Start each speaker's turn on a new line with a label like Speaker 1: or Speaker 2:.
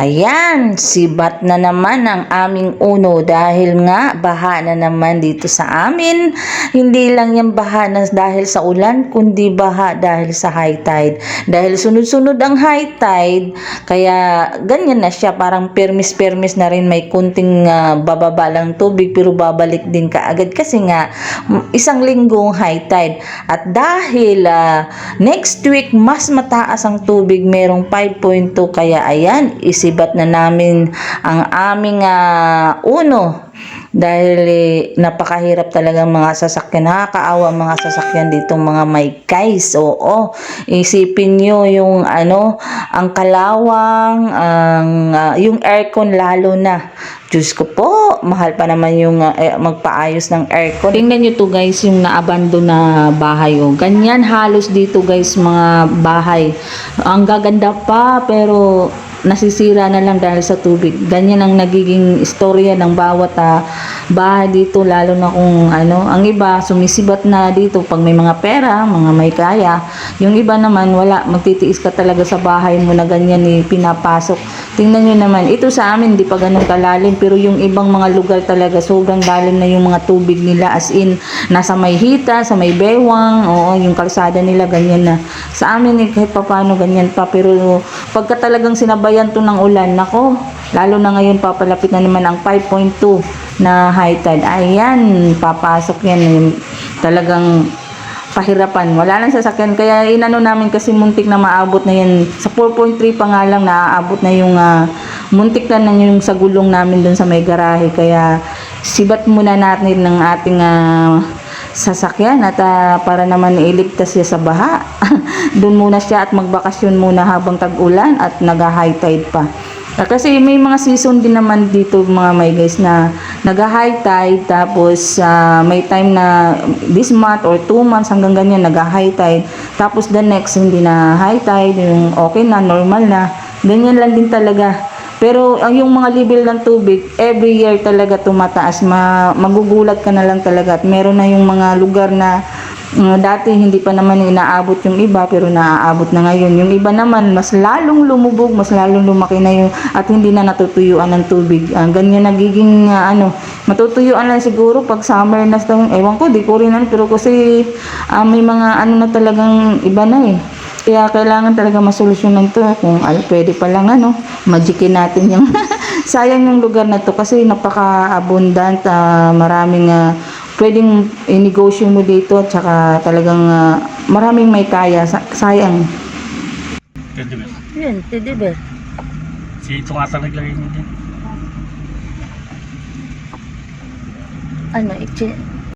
Speaker 1: Ayan, sibat na naman ang aming uno dahil nga baha na naman dito sa amin. Hindi lang yung baha na dahil sa ulan, kundi baha dahil sa high tide. Dahil sunod-sunod ang high tide, kaya ganyan na siya, parang permis-permis na rin may kunting ah, bababa lang tubig pero babalik din kaagad kasi nga isang linggong high tide. At dahil ah, next week mas mataas ang tubig, merong 5.2 kaya ayan, isibat na namin ang aming ah, uno dahil eh, napakahirap talaga mga sasakyan. Nakakaawa mga sasakyan dito mga may guys. Oo, isipin nyo yung ano, ang kalawang, ang, ah, yung aircon lalo na. Diyos ko po, mahal pa naman yung eh, magpaayos ng aircon. Tingnan nyo to guys, yung naabando na bahay. Oh. Ganyan halos dito guys mga bahay. Ang gaganda pa pero nasisira na lang dahil sa tubig. Ganyan ang nagiging istorya ng bawat ah, bahay dito lalo na kung ano, ang iba sumisibat na dito pag may mga pera, mga may kaya. Yung iba naman wala, magtitiis ka talaga sa bahay mo na ganyan ni pinapasok. Tingnan nyo naman, ito sa amin di pa ganun kalalim pero yung ibang mga lugar talaga sobrang lalim na yung mga tubig nila as in nasa may hita, sa may bewang, oo, yung kalsada nila ganyan na. Sa amin eh, kahit papano ganyan pa pero pagka talagang sinabayan to ng ulan, nako, lalo na ngayon papalapit na naman ang 5.2 na high tide. Ayan, papasok yan. Yung talagang pahirapan. Wala lang sasakyan. Kaya inano namin kasi muntik na maabot na yan. Sa 4.3 pa nga lang naaabot na yung ah, muntik na na yung sa gulong namin dun sa may garahe. Kaya sibat muna natin ng ating ah, sasakyan at ah, para naman iligtas siya sa baha. Doon muna siya at magbakasyon muna habang tag-ulan at nag-high tide pa. Ah, Kasi may mga season din naman dito mga may guys na nag-high tide tapos ah, may time na this month or two months hanggang ganyan nag-high tide tapos the next hindi na high tide yung okay na normal na ganyan lang din talaga pero ang yung mga level ng tubig every year talaga tumataas. Ma, magugulat ka na lang talaga. At meron na yung mga lugar na uh, dati hindi pa naman inaabot yung iba pero naaabot na ngayon. Yung iba naman mas lalong lumubog mas lalong lumaki na yung at hindi na natutuyuan ng tubig. Ah, ganyan nagiging ah, ano matutuyuan lang siguro pag summer na ewan ko di ko rin ano pero kasi ah, may mga ano na talagang iba na eh kaya kailangan talaga masolusyonan to kung al pwede pa lang ano magikin natin yung sayang yung lugar na to kasi napaka-abundant ah, maraming ah, pwedeng inegosyo mo dito at saka talagang ah, maraming may kaya Sa- sayang
Speaker 2: Pwede ba?
Speaker 1: yun teddy bear
Speaker 2: Si Tungata naglagay niya din.
Speaker 1: ano